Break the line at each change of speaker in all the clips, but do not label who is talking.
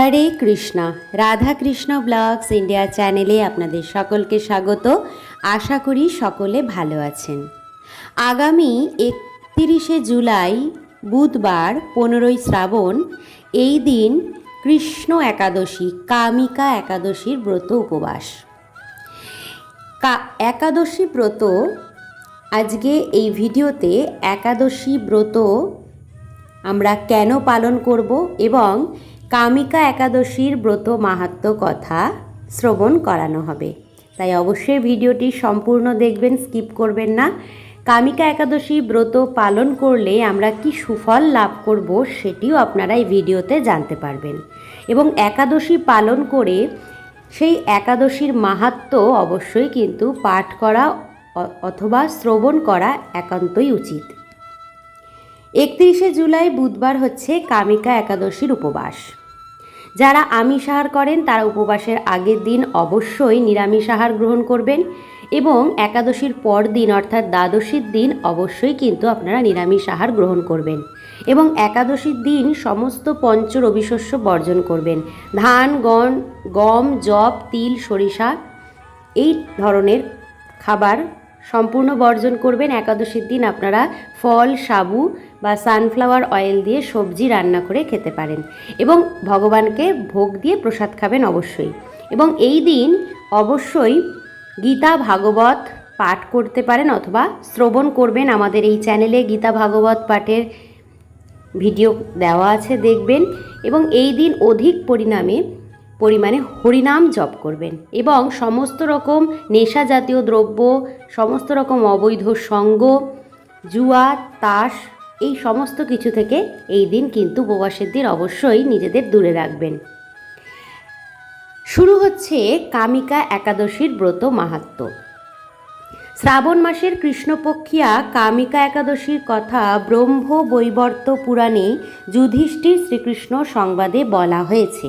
হরে Krishna Radha Krishna blogs India চ্যানেলে আপনাদের সকলকে স্বাগত আশা করি সকলে ভালো আছেন আগামী একত্রিশে জুলাই বুধবার পনেরোই শ্রাবণ এই দিন কৃষ্ণ একাদশী কামিকা একাদশীর ব্রত উপবাস কা একাদশী ব্রত আজকে এই ভিডিওতে একাদশী ব্রত আমরা কেন পালন করব এবং কামিকা একাদশীর ব্রত মাহাত্ম কথা শ্রবণ করানো হবে তাই অবশ্যই ভিডিওটি সম্পূর্ণ দেখবেন স্কিপ করবেন না কামিকা একাদশী ব্রত পালন করলে আমরা কি সুফল লাভ করব সেটিও আপনারা এই ভিডিওতে জানতে পারবেন এবং একাদশী পালন করে সেই একাদশীর মাহাত্ম অবশ্যই কিন্তু পাঠ করা অথবা শ্রবণ করা একান্তই উচিত একত্রিশে জুলাই বুধবার হচ্ছে কামিকা একাদশীর উপবাস যারা আমিষ আহার করেন তারা উপবাসের আগের দিন অবশ্যই নিরামিষ আহার গ্রহণ করবেন এবং একাদশীর পর দিন অর্থাৎ দ্বাদশীর দিন অবশ্যই কিন্তু আপনারা নিরামিষ আহার গ্রহণ করবেন এবং একাদশীর দিন সমস্ত পঞ্চ রবিশস্য বর্জন করবেন ধান গন গম জব তিল সরিষা এই ধরনের খাবার সম্পূর্ণ বর্জন করবেন একাদশীর দিন আপনারা ফল সাবু বা সানফ্লাওয়ার অয়েল দিয়ে সবজি রান্না করে খেতে পারেন এবং ভগবানকে ভোগ দিয়ে প্রসাদ খাবেন অবশ্যই এবং এই দিন অবশ্যই গীতা ভাগবত পাঠ করতে পারেন অথবা শ্রবণ করবেন আমাদের এই চ্যানেলে গীতা ভাগবত পাঠের ভিডিও দেওয়া আছে দেখবেন এবং এই দিন অধিক পরিণামে পরিমাণে হরিনাম জপ করবেন এবং সমস্ত রকম নেশা জাতীয় দ্রব্য সমস্ত রকম অবৈধ সঙ্গ জুয়া তাস এই সমস্ত কিছু থেকে এই দিন কিন্তু উপবাসের দিন অবশ্যই নিজেদের দূরে রাখবেন শুরু হচ্ছে কামিকা একাদশীর ব্রত মাহাত্ম শ্রাবণ মাসের কৃষ্ণপক্ষিয়া কামিকা একাদশীর কথা ব্রহ্ম বৈবর্ত পুরাণে যুধিষ্ঠির শ্রীকৃষ্ণ সংবাদে বলা হয়েছে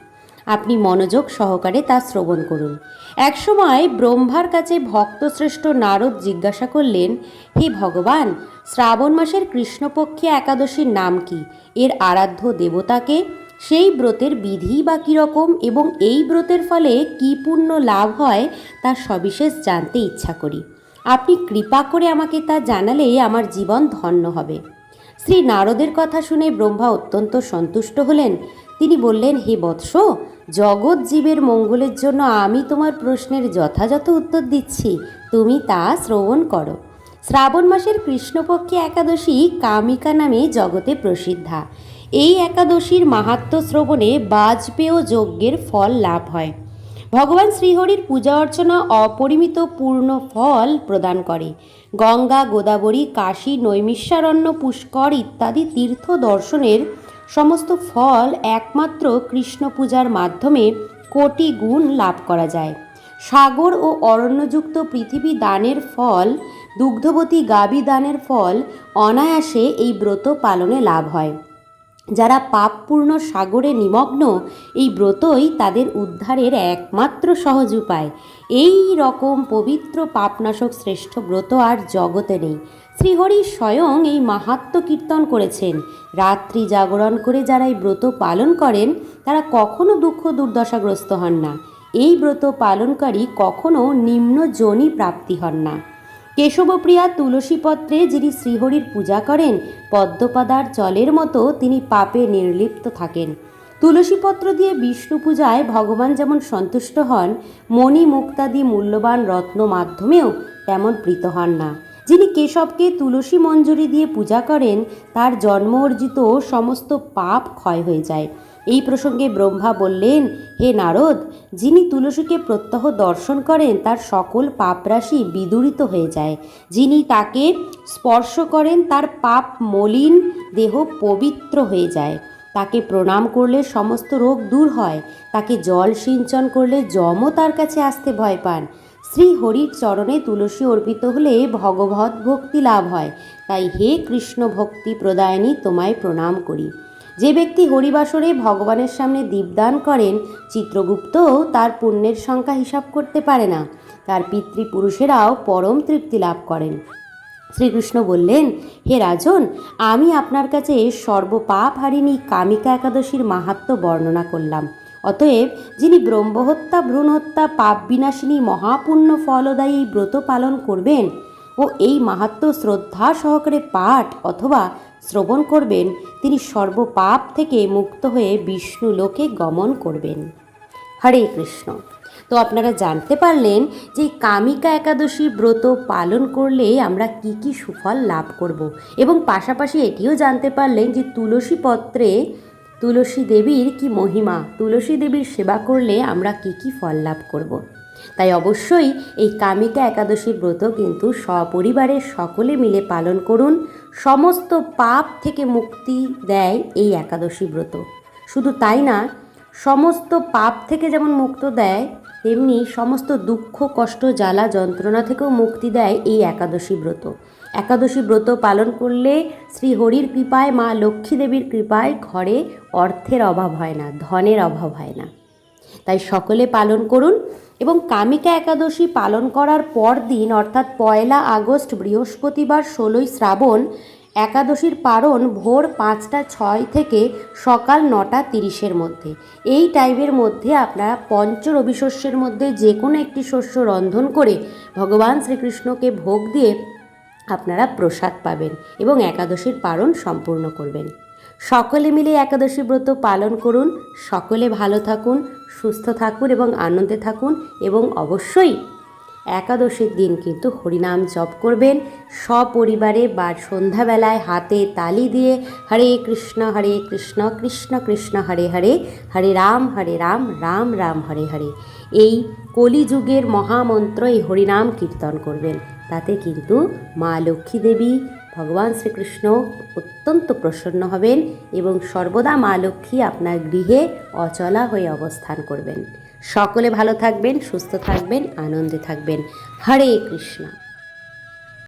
আপনি মনোযোগ সহকারে তা শ্রবণ করুন একসময় ব্রহ্মার কাছে ভক্তশ্রেষ্ঠ নারদ জিজ্ঞাসা করলেন হে ভগবান শ্রাবণ মাসের কৃষ্ণপক্ষে একাদশীর নাম কি এর আরাধ্য দেবতাকে সেই ব্রতের বিধি বা কীরকম এবং এই ব্রতের ফলে কী পূর্ণ লাভ হয় তা সবিশেষ জানতে ইচ্ছা করি আপনি কৃপা করে আমাকে তা জানালে আমার জীবন ধন্য হবে শ্রী নারদের কথা শুনে ব্রহ্মা অত্যন্ত সন্তুষ্ট হলেন তিনি বললেন হে বৎস জগৎ জীবের মঙ্গলের জন্য আমি তোমার প্রশ্নের যথাযথ উত্তর দিচ্ছি তুমি তা শ্রবণ করো শ্রাবণ মাসের কৃষ্ণপক্ষে একাদশী কামিকা নামে জগতে প্রসিদ্ধা এই একাদশীর মাহাত্ম শ্রবণে বাজপেয় যজ্ঞের ফল লাভ হয় ভগবান শ্রীহরির পূজা অর্চনা অপরিমিত পূর্ণ ফল প্রদান করে গঙ্গা গোদাবরী কাশী নৈমিষারণ্য পুষ্কর ইত্যাদি তীর্থ দর্শনের সমস্ত ফল একমাত্র কৃষ্ণ পূজার মাধ্যমে কোটি গুণ লাভ করা যায় সাগর ও অরণ্যযুক্ত পৃথিবী দানের ফল দুগ্ধবতী গাবি দানের ফল অনায়াসে এই ব্রত পালনে লাভ হয় যারা পাপপূর্ণ সাগরে নিমগ্ন এই ব্রতই তাদের উদ্ধারের একমাত্র সহজ উপায় এই রকম পবিত্র পাপনাশক শ্রেষ্ঠ ব্রত আর জগতে নেই শ্রীহরি স্বয়ং এই মাহাত্ম কীর্তন করেছেন রাত্রি জাগরণ করে যারা এই ব্রত পালন করেন তারা কখনো দুঃখ দুর্দশাগ্রস্ত হন না এই ব্রত পালনকারী কখনো নিম্ন জনি প্রাপ্তি হন না কেশবপ্রিয়া তুলসীপত্রে যিনি শ্রীহরির পূজা করেন পদ্মপাদার জলের মতো তিনি পাপে নির্লিপ্ত থাকেন তুলসীপত্র দিয়ে বিষ্ণু পূজায় ভগবান যেমন সন্তুষ্ট হন মণি মুক্তাদি মূল্যবান রত্ন মাধ্যমেও তেমন প্রীত হন না যিনি কেশবকে তুলসী মঞ্জুরি দিয়ে পূজা করেন তার জন্ম অর্জিত সমস্ত পাপ ক্ষয় হয়ে যায় এই প্রসঙ্গে ব্রহ্মা বললেন হে নারদ যিনি তুলসীকে প্রত্যহ দর্শন করেন তার সকল পাপরাশি বিদূরিত হয়ে যায় যিনি তাকে স্পর্শ করেন তার পাপ মলিন দেহ পবিত্র হয়ে যায় তাকে প্রণাম করলে সমস্ত রোগ দূর হয় তাকে জল সিঞ্চন করলে জমও তার কাছে আসতে ভয় পান শ্রী হরির চরণে তুলসী অর্পিত হলে ভগবত ভক্তি লাভ হয় তাই হে কৃষ্ণ ভক্তি প্রদায়নী তোমায় প্রণাম করি যে ব্যক্তি হরিবাসরে ভগবানের সামনে দীপদান করেন চিত্রগুপ্তও তার পুণ্যের সংখ্যা হিসাব করতে পারে না তার পিতৃপুরুষেরাও পরম তৃপ্তি লাভ করেন শ্রীকৃষ্ণ বললেন হে রাজন আমি আপনার কাছে সর্বপাপ হারিনী কামিকা একাদশীর মাহাত্ম বর্ণনা করলাম অতএব যিনি ব্রহ্মহত্যা ভ্রূণহত্যা পাপ বিনাশিনী মহাপুণ্য ফলদায়ী ব্রত পালন করবেন ও এই মাহাত্ম শ্রদ্ধা সহকারে পাঠ অথবা শ্রবণ করবেন তিনি সর্বপাপ থেকে মুক্ত হয়ে বিষ্ণু লোকে গমন করবেন হরে কৃষ্ণ তো আপনারা জানতে পারলেন যে কামিকা একাদশী ব্রত পালন করলে আমরা কি কি সুফল লাভ করব। এবং পাশাপাশি এটিও জানতে পারলেন যে তুলসী পত্রে তুলসী দেবীর কি মহিমা তুলসী দেবীর সেবা করলে আমরা কি কি ফল লাভ করব। তাই অবশ্যই এই কামিকা একাদশী ব্রত কিন্তু সপরিবারের সকলে মিলে পালন করুন সমস্ত পাপ থেকে মুক্তি দেয় এই একাদশী ব্রত শুধু তাই না সমস্ত পাপ থেকে যেমন মুক্ত দেয় তেমনি সমস্ত দুঃখ কষ্ট জ্বালা যন্ত্রণা থেকেও মুক্তি দেয় এই একাদশী ব্রত একাদশী ব্রত পালন করলে শ্রী হরির কৃপায় মা লক্ষ্মী দেবীর কৃপায় ঘরে অর্থের অভাব হয় না ধনের অভাব হয় না তাই সকলে পালন করুন এবং কামিকা একাদশী পালন করার পর দিন অর্থাৎ পয়লা আগস্ট বৃহস্পতিবার ষোলোই শ্রাবণ একাদশীর পারণ ভোর পাঁচটা ছয় থেকে সকাল নটা তিরিশের মধ্যে এই টাইমের মধ্যে আপনারা পঞ্চ রবি শস্যের মধ্যে যে কোনো একটি শস্য রন্ধন করে ভগবান শ্রীকৃষ্ণকে ভোগ দিয়ে আপনারা প্রসাদ পাবেন এবং একাদশীর পারণ সম্পূর্ণ করবেন সকলে মিলে একাদশী ব্রত পালন করুন সকলে ভালো থাকুন সুস্থ থাকুন এবং আনন্দে থাকুন এবং অবশ্যই একাদশীর দিন কিন্তু হরিনাম জপ করবেন সপরিবারে বা সন্ধ্যাবেলায় হাতে তালি দিয়ে হরে কৃষ্ণ হরে কৃষ্ণ কৃষ্ণ কৃষ্ণ হরে হরে হরে রাম হরে রাম রাম রাম হরে হরে এই কলিযুগের মহামন্ত্র এই হরিনাম কীর্তন করবেন তাতে কিন্তু মা লক্ষ্মী দেবী ভগবান শ্রীকৃষ্ণ অত্যন্ত প্রসন্ন হবেন এবং সর্বদা মা লক্ষ্মী আপনার গৃহে অচলা হয়ে অবস্থান করবেন সকলে ভালো থাকবেন সুস্থ থাকবেন আনন্দে থাকবেন হরে কৃষ্ণা